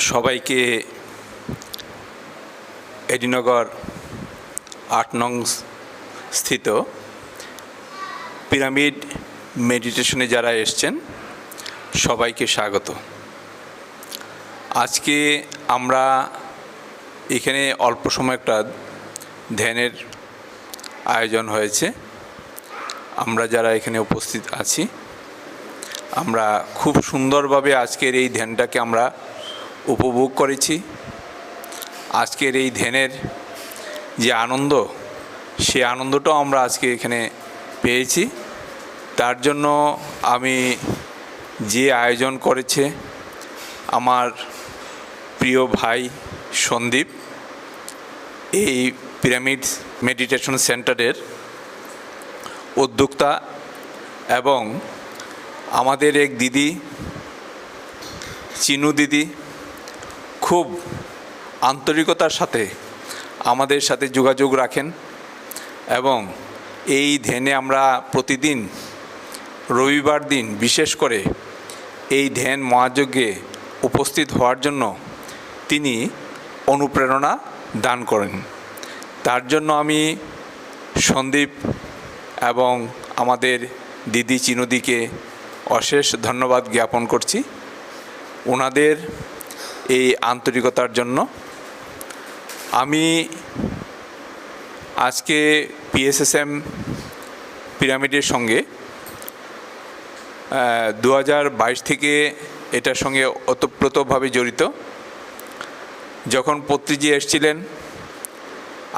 সবাইকে এডিনগর আট নং স্থিত পিরামিড মেডিটেশনে যারা এসছেন, সবাইকে স্বাগত। আজকে আমরা এখানে অল্প সময় একটা ধ্যানের আয়োজন হয়েছে। আমরা যারা এখানে উপস্থিত আছি, আমরা খুব সুন্দরভাবে আজকের এই ধ্যানটাকে আমরা উপভোগ করেছি। আজকের এই ধ্যানের যে আনন্দ, সে আনন্দটাও আমরা আজকে এখানে পেয়েছি। তার জন্য আমি যে আয়োজন করেছে আমার প্রিয় ভাই সন্দীপ, এই পিরামিড মেডিটেশন সেন্টারের উদ্যোক্তা এবং আমাদের এক দিদি, চিনু দিদি খুব আন্তরিকতার সাথে আমাদের সাথে যোগাযোগ রাখেন এবং এই ধ্যানে আমরা প্রতিদিন রবিবার দিন বিশেষ করে এই ধ্যান মহাযজ্ঞে উপস্থিত হওয়ার জন্য তিনি অনুপ্রেরণা দান করেন। তার জন্য আমি সন্দীপ এবং আমাদের দিদি চিনুদিকে অশেষ ধন্যবাদ জ্ঞাপন করছি। ওনাদের এই আন্তরিকতার জন্য। আমি আজকে পিএসএসএম পিরামিডের সঙ্গে দু হাজার বাইশ থেকে এটার সঙ্গে ওতপ্রোতভাবে জড়িত। যখন পত্রিজি এসছিলেন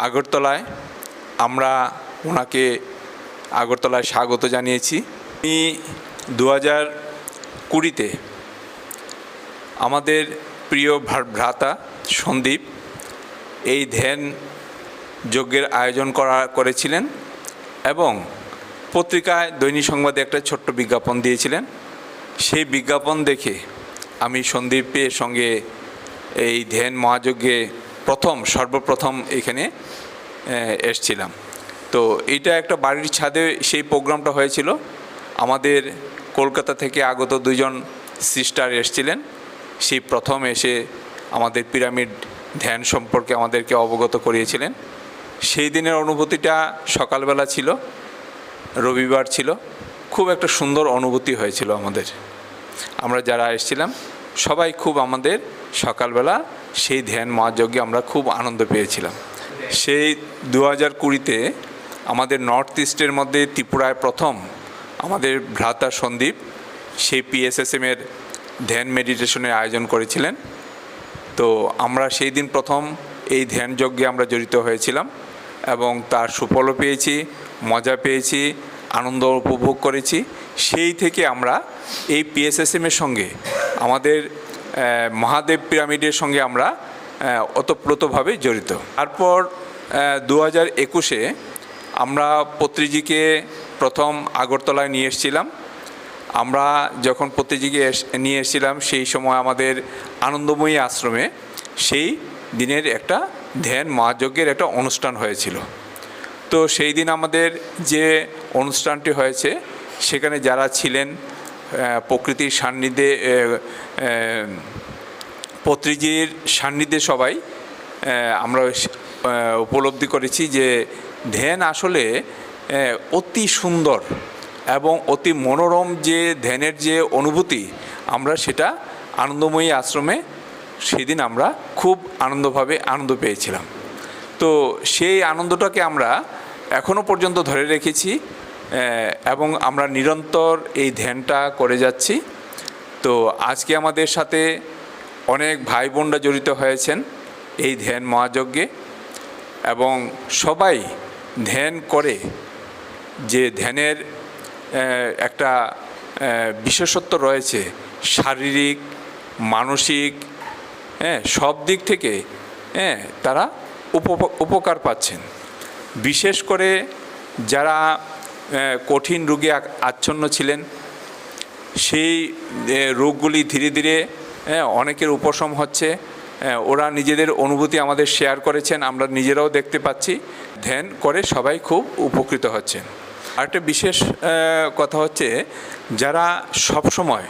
আগরতলায়, আমরা ওনাকে আগরতলায় স্বাগত জানিয়েছি। দু হাজার কুড়িতে আমাদের প্রিয় ভ্রা- ভ্রাতা, সন্দীপ, এই ধ্যান যজ্ঞের আয়োজন করা করেছিলেন এবং পত্রিকায় দৈনিক সংবাদে একটা ছোট্ট বিজ্ঞাপন দিয়েছিলেন। সেই বিজ্ঞাপন দেখে আমি সন্দীপের সঙ্গে এই ধ্যান মহাযজ্ঞে প্রথম, সর্বপ্রথম এখানে এসছিলাম। তো এটা একটা বাড়ির ছাদে সেই প্রোগ্রামটা হয়েছিল। আমাদের কলকাতা থেকে আগত দুজন সিস্টার এসছিলেন। সেই প্রথম এসে আমাদের পিরামিড ধ্যান সম্পর্কে আমাদেরকে অবগত করিয়েছিলেন। সেই দিনের অনুভূতিটা সকালবেলা ছিল, রবিবার ছিল। খুব একটা সুন্দর অনুভূতি হয়েছিল আমাদের। আমরা যারা এসেছিলাম, সবাই খুব আমাদের সকালবেলা সেই ধ্যান মহাযজ্ঞে আমরা খুব আনন্দ পেয়েছিলাম। সেই দু হাজার কুড়িতে আমাদের নর্থ ইস্টের মধ্যে ত্রিপুরায় প্রথম আমাদের ভ্রাতা সন্দীপ, সেই পিএসএসএমের ধ্যান মেডিটেশনের আয়োজন করেছিলেন। তো আমরা সেই দিন প্রথম এই ধ্যান যজ্ঞে আমরা জড়িত হয়েছিলাম এবং তার সুফলও পেয়েছি মজা পেয়েছি আনন্দ উপভোগ করেছি। সেই থেকে আমরা এই পিএসএসএমের সঙ্গে আমাদের মহাদেব পিরামিডের সঙ্গে আমরা আহ, ওতপ্রোতভাবে জড়িত। তারপর দু হাজার একুশে আমরা পত্রিজিকে প্রথম আগরতলায় নিয়ে এসেছিলাম। আমরা যখন এস- নিয়ে এসেছিলাম, সেই সময় আমাদের আনন্দময়ী আশ্রমে সেই দিনের একটা ধ্যান মহাযজ্ঞের একটা অনুষ্ঠান হয়েছিল। তো সেই দিন আমাদের যে অনুষ্ঠানটি হয়েছে, সেখানে যারা ছিলেন প্রকৃতির সান্নিধ্যে পত্রিজির সান্নিধ্যে সবাই আমরা উপলব্ধি করেছি যে ধ্যান আসলে অতি সুন্দর এবং অতি মনোরম যে ধ্যানের যে অনুভূতি, আমরা সেটা আনন্দময়ী আশ্রমে সেদিন আমরা খুব আনন্দভাবে আনন্দ পেয়েছিলাম। তো সেই আনন্দটাকে আমরা এখনও পর্যন্ত ধরে রেখেছি এবং আমরা নিরন্তর এই ধ্যানটা করে যাচ্ছি। তো আজকে আমাদের সাথে অনেক ভাই বোনরা জড়িত হয়েছেন এই ধ্যান মহাযজ্ঞে, এবং সবাই ধ্যান করে যে ধ্যানের একটা বিশেষত্ব রয়েছে। শারীরিক, মানসিক হ্যাঁ সব দিক থেকে হ্যাঁ তারা উপ- উপকার পাচ্ছেন। বিশেষ করে যারা কঠিন রোগে আচ্ছন্ন ছিলেন, সেই রোগগুলি ধীরে ধীরে অনেকের উপশম হচ্ছে। ওরা নিজেদের অনুভূতি আমাদের শেয়ার করেছেন, আমরা নিজেরাও দেখতে পাচ্ছি। ধ্যান করে সবাই খুব উপকৃত হচ্ছেন। আরেকটা বিশেষ কথা হচ্ছে যারা সবসময়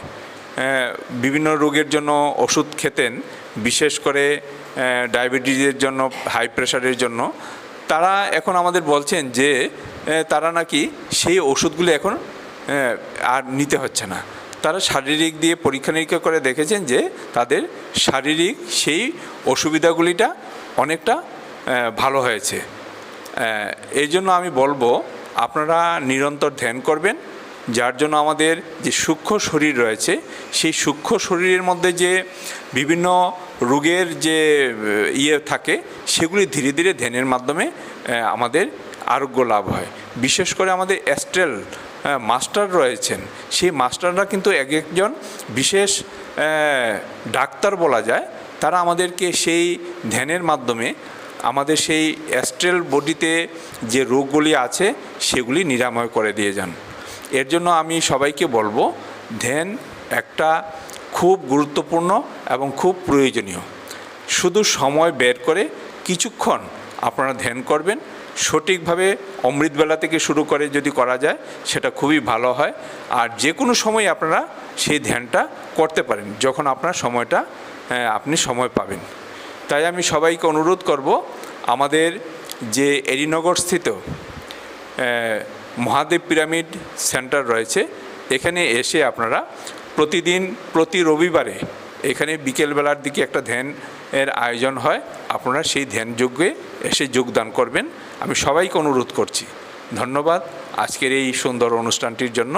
বিভিন্ন রোগের জন্য ওষুধ খেতেন, বিশেষ করে ডায়াবেটিসের জন্য হাই প্রেশারের জন্য, তারা এখন আমাদের বলছেন যে তারা নাকি সেই ওষুধগুলি এখন আর নিতে হচ্ছে না। তারা শারীরিক দিয়ে পরীক্ষা নিরীক্ষা করে দেখেছেন যে, তাদের শারীরিক সেই অসুবিধাগুলিটা অনেকটা ভালো হয়েছে। এই জন্য আমি বলব আপনারা নিরন্তর ধ্যান করবেন, যার জন্য আমাদের যে সূক্ষ্ম শরীর রয়েছে, সেই সূক্ষ্ম শরীরের মধ্যে যে বিভিন্ন রোগের যে ইয়ে থাকে, সেগুলি ধীরে ধীরে ধ্যানের মাধ্যমে আমাদের আরোগ্য লাভ হয়। বিশেষ করে আমাদের অ্যাস্ট্রেল মাস্টার রয়েছেন, সেই মাস্টাররা কিন্তু এক একজন বিশেষ ডাক্তার বলা যায়, তারা আমাদেরকে সেই ধ্যানের মাধ্যমে আমাদের সেই অ্যাস্ট্রেল বডিতে যে রোগগুলি আছে, সেগুলি নিরাময় করে দিয়ে যান। এর জন্য আমি সবাইকে বলব, ধ্যান একটা খুব গুরুত্বপূর্ণ এবং খুব প্রয়োজনীয়। শুধু সময় বের করে কিছুক্ষণ আপনারা ধ্যান করবেন, সঠিকভাবে অমৃতবেলা থেকে শুরু করে যদি করা যায়, সেটা খুবই ভালো হয়। আর যে কোনো সময় আপনারা সেই ধ্যানটা করতে পারেন, যখন আপনার সময়টা আপনি সময় পাবেন। তাই আমি সবাইকে অনুরোধ করব আমাদের যে এরিনগরস্থিত মহাদেব পিরামিড সেন্টার রয়েছে, এখানে এসে আপনারা প্রতিদিন, প্রতি রবিবারে এখানে বিকেলবেলার দিকে একটা ধ্যান এর আয়োজন হয়। আপনারা সেই ধ্যান যজ্ঞে এসে যোগদান করবেন। আমি সবাইকে অনুরোধ করছি। ধন্যবাদ আজকের এই সুন্দর অনুষ্ঠানটির জন্য।